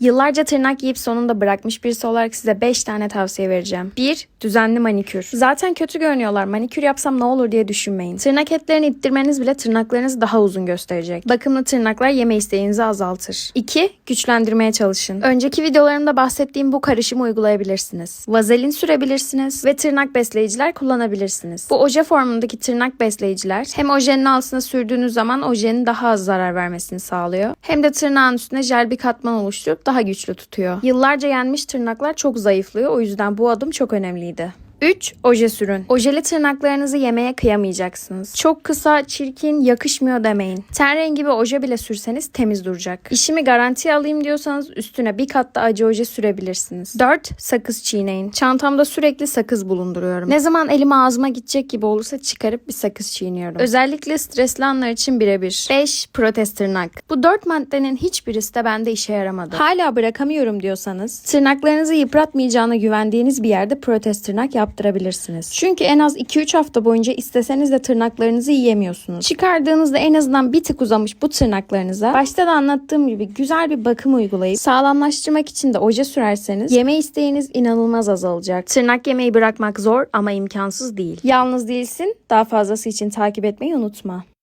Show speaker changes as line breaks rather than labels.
Yıllarca tırnak yiyip sonunda bırakmış birisi olarak size 5 tane tavsiye vereceğim. 1. Düzenli manikür. Zaten kötü görünüyorlar. Manikür yapsam ne olur diye düşünmeyin. Tırnak etlerini ittirmeniz bile tırnaklarınızı daha uzun gösterecek. Bakımlı tırnaklar yeme isteğinizi azaltır. 2. Güçlendirmeye çalışın. Önceki videolarımda bahsettiğim bu karışımı uygulayabilirsiniz. Vazelin sürebilirsiniz ve tırnak besleyiciler kullanabilirsiniz. Bu oje formundaki tırnak besleyiciler hem ojenin altına sürdüğünüz zaman ojenin daha az zarar vermesini sağlıyor. Hem de tırnağın üstüne jel bir katman oluşturup daha güçlü tutuyor. Yıllarca yenmiş tırnaklar çok zayıflıyor o yüzden bu adım çok önemliydi. 3. Oje sürün. Ojeli tırnaklarınızı yemeye kıyamayacaksınız. Çok kısa, çirkin, yakışmıyor demeyin. Ten rengi ve oje bile sürseniz temiz duracak. İşimi garantiye alayım diyorsanız üstüne bir kat da acı oje sürebilirsiniz. 4. Sakız çiğneyin. Çantamda sürekli sakız bulunduruyorum. Ne zaman elim ağzıma gidecek gibi olursa çıkarıp bir sakız çiğniyorum. Özellikle stresli anlar için birebir. 5. Protez tırnak. Bu 4 maddenin hiçbirisi de bende işe yaramadı. Hala bırakamıyorum diyorsanız tırnaklarınızı yıpratmayacağına güvendiğiniz bir yerde protez tırnak yaptırabilirsiniz. Çünkü en az 2-3 hafta boyunca isteseniz de tırnaklarınızı yiyemiyorsunuz. Çıkardığınızda en azından bir tık uzamış bu tırnaklarınıza başta da anlattığım gibi güzel bir bakım uygulayıp sağlamlaştırmak için de oje sürerseniz yeme isteğiniz inanılmaz azalacak. Tırnak yemeyi bırakmak zor ama imkansız değil. Yalnız değilsin. Daha fazlası için takip etmeyi unutma.